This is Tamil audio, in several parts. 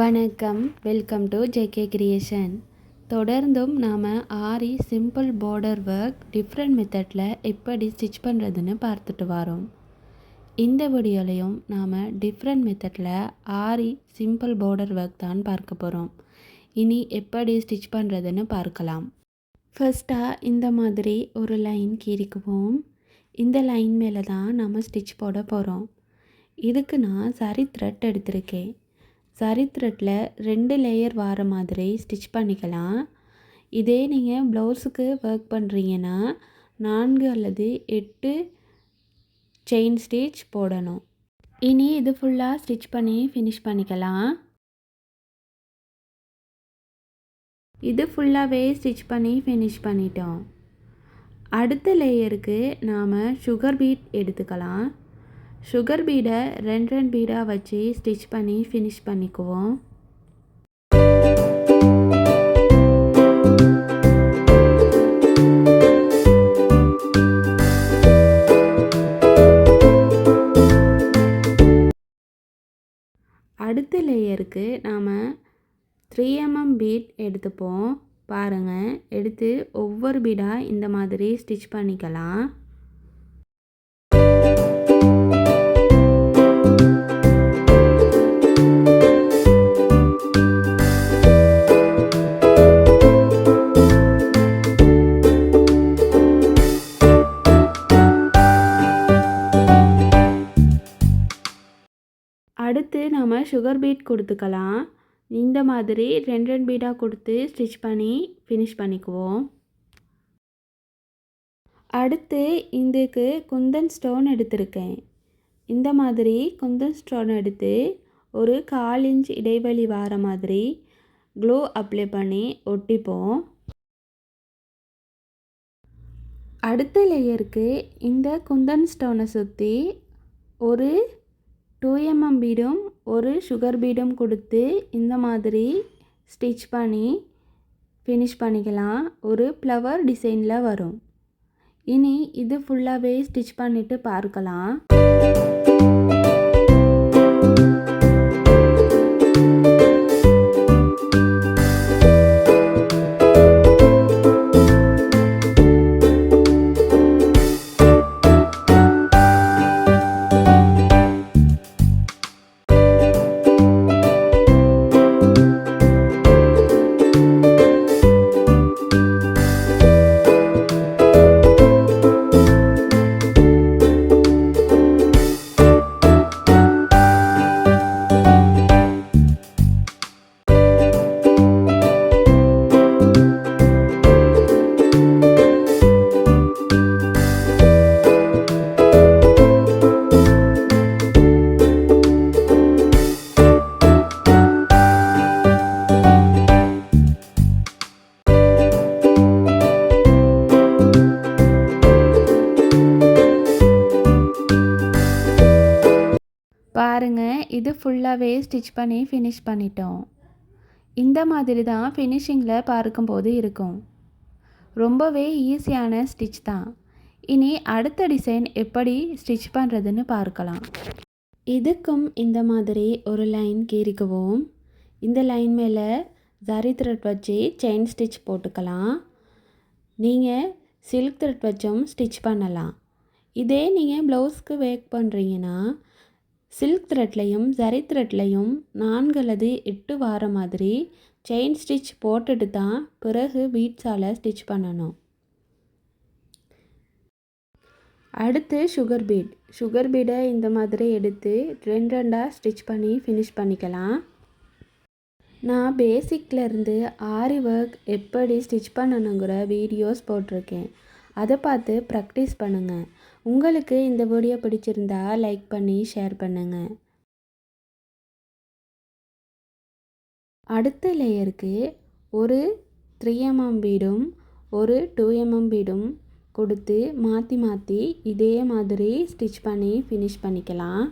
வணக்கம். வெல்கம் டு ஜேகே கிரியேஷன் தொடர்ந்தும் நாம் aari simple border work different மெத்தடில் எப்படி ஸ்டிச் பண்ணுறதுன்னு பார்த்துட்டு வரோம். இந்த வீடியோலையும் நாம் டிஃப்ரெண்ட் மெத்தடில் ஆரி சிம்பிள் பார்டர் ஒர்க் தான் பார்க்க போகிறோம் இனி எப்படி ஸ்டிச் பண்ணுறதுன்னு பார்க்கலாம். ஃபர்ஸ்ட்டாக இந்த மாதிரி ஒரு லைன் கீறிக்குவோம். இந்த லைன் மேலே தான் நம்ம ஸ்டிச் போட போகிறோம் இதுக்கு நான் சரி த்ரெட் எடுத்திருக்கேன். சரி த்ரெட்டில் ரெண்டு லேயர் வார மாதிரி ஸ்டிச் பண்ணிக்கலாம். இதே நீங்கள் ப்ளவுஸுக்கு ஒர்க் பண்ணுறீங்கன்னா நான்கு அல்லது எட்டு செயின் ஸ்டிச் போடணும். இனி இது ஃபுல்லாக ஸ்டிச் பண்ணி ஃபினிஷ் பண்ணிக்கலாம். இது ஃபுல்லாகவே ஸ்டிச் பண்ணி ஃபினிஷ் பண்ணிட்டோம். அடுத்த லேயருக்கு நாம் சுகர் பீட் எடுத்துக்கலாம். சுகர் பீடை ரெண்டு ரெண்டு பீடாக வச்சு ஸ்டிச் பண்ணி ஃபினிஷ் பண்ணிக்குவோம். அடுத்த லேயருக்கு நாம் த்ரீ எம்எம் பீட் எடுத்துப்போம். பாருங்கள் எடுத்து ஒவ்வொரு பீடாக இந்த மாதிரி ஸ்டிச் பண்ணிக்கலாம். அடுத்து நம்ம சுகர் பீட் கொடுத்துக்கலாம். இந்த மாதிரி ரெண்டு ரெண்டு பீடாக கொடுத்து ஸ்டிச் பண்ணி ஃபினிஷ் பண்ணிக்குவோம். அடுத்து இதுக்கு குந்தன் ஸ்டோன் எடுத்திருக்கேன். இந்த மாதிரி குந்தன் ஸ்டோன் எடுத்து ஒரு கால் இன்ச் இடைவெளி வார மாதிரி க்ளோ அப்ளை பண்ணி ஒட்டிப்போம். அடுத்த லேயருக்கு இந்த குந்தன் ஸ்டோனை சுற்றி ஒரு டூ எம்எம் பீடும் ஒரு சுகர் பீடும் கொடுத்து இந்த மாதிரி ஸ்டிச் பண்ணி ஃபினிஷ் பண்ணிக்கலாம். ஒரு ஃப்ளவர் டிசைனில் வரும். இனி இது ஃபுல்லாகவே ஸ்டிச் பண்ணிவிட்டு பார்க்கலாம். இது ஃபுல்லாகவே ஸ்டிச் பண்ணி ஃபினிஷ் பண்ணிட்டோம். இந்த மாதிரி தான் ஃபினிஷிங்கில் பார்க்கும்போது இருக்கும். ரொம்பவே ஈஸியான ஸ்டிச் தான். இனி அடுத்த டிசைன் எப்படி ஸ்டிச் பண்ணுறதுன்னு பார்க்கலாம். இதுக்கும் இந்த மாதிரி ஒரு லைன் கீறிக்குவோம். இந்த லைன் மேலே ஜரி த்ரெட் வச்சு செயின் ஸ்டிச் போட்டுக்கலாம். நீங்கள் சில்க் த்ரெட் வச்சும் ஸ்டிச் பண்ணலாம். இதே நீங்கள் ப்ளவுஸ்க்கு வேக் பண்ணுறீங்கன்னா சில்க் த்ரெட்லையும் ஜரி த்ரெட்லையும் நான்கு அல்லது எட்டு வார மாதிரி செயின் ஸ்டிச் போட்டுட்டு தான் பிறகு பீட்ஸால் ஸ்டிச் பண்ணணும். அடுத்து சுகர் பீட். சுகர் பீடை இந்த மாதிரி எடுத்து ரெண்டு ரெண்டாக ஸ்டிச் பண்ணி ஃபினிஷ் பண்ணிக்கலாம். நான் பேசிக்லேருந்து ஆரி ஒர்க் எப்படி ஸ்டிச் பண்ணணுங்கிற வீடியோஸ் போட்டிருக்கேன். அதை பார்த்து ப்ராக்டிஸ் பண்ணுங்கள் உங்களுக்கு இந்த வீடியோ பிடிச்சிருந்தா லைக் பண்ணி ஷேர் பண்ணுங்கள் அடுத்த லேயருக்கு ஒரு த்ரீ எம்எம் பீடும் ஒரு டூ எம்எம் பீடும் கொடுத்து மாற்றி மாற்றி இதே மாதிரி ஸ்டிச் பண்ணி ஃபினிஷ் பண்ணிக்கலாம்.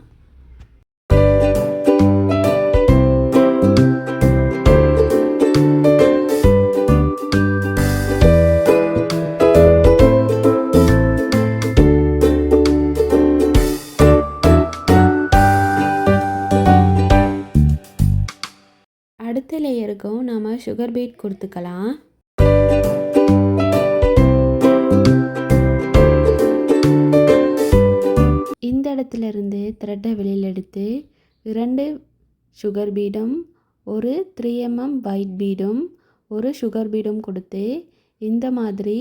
சுகர் பீட் கொடுத்துக்கலாம். இந்த இடத்துல இருந்து த்ரெட்டை வெளியில் எடுத்து இரண்டு சுகர் பீடும் ஒரு த்ரீ எம்எம் ஒயிட் பீடும் ஒரு சுகர் பீடும் கொடுத்து இந்த மாதிரி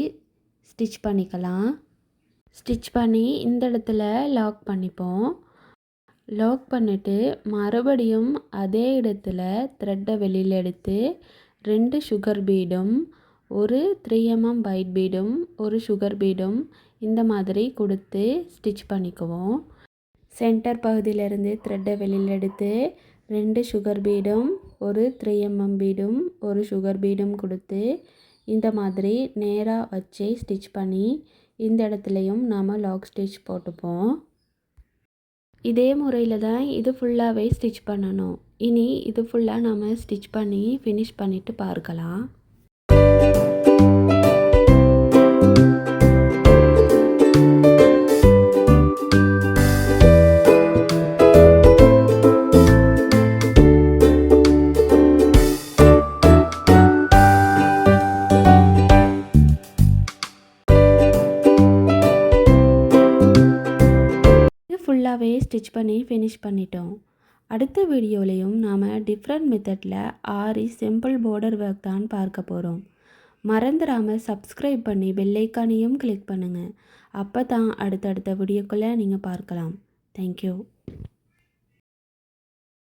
ஸ்டிச் பண்ணிக்கலாம். ஸ்டிச் பண்ணி இந்த இடத்துல லாக் பண்ணிப்போம். லாக் பண்ணிவிட்டு மறுபடியும் அதே இடத்துல த்ரெட்டை வெளியில் எடுத்து ரெண்டு சுகர் பீடும் ஒரு த்ரீ எம்எம் ஒயிட் பீடும் ஒரு சுகர் பீடும் இந்த மாதிரி கொடுத்து ஸ்டிச் பண்ணிக்குவோம். சென்டர் பகுதியிலேருந்து த்ரெட்டை வெளியில் எடுத்து ரெண்டு சுகர் பீடும் ஒரு த்ரீ எம்எம் பீடும் ஒரு சுகர் பீடும் கொடுத்து இந்த மாதிரி நேராக வச்சு ஸ்டிச் பண்ணி இந்த இடத்துலையும் நாம் லாக் ஸ்டிச் போட்டுப்போம். இதே முறையில் தான் இது ஃபுல்லாகவே ஸ்டிச் பண்ணணும். இனி இது ஃபுல்லாக நம்ம ஸ்டிச் பண்ணி ஃபினிஷ் பண்ணிவிட்டு பார்க்கலாம். இது ஃபுல்லாகவே ஸ்டிச் பண்ணி ஃபினிஷ் பண்ணிட்டோம். அடுத்த வீடியோலையும் நாம் டிஃப்ரெண்ட் மெத்தடில் ஆரி சிம்பிள் போர்டர் ஒர்க் தான் பார்க்க போகிறோம் மறந்துடாமல் சப்ஸ்கிரைப் பண்ணி பெல்லைக்கானையும் கிளிக் பண்ணுங்கள் அப்போ தான் அடுத்தடுத்த வீடியோக்குள்ளே நீங்கள் பார்க்கலாம். தேங்க்யூ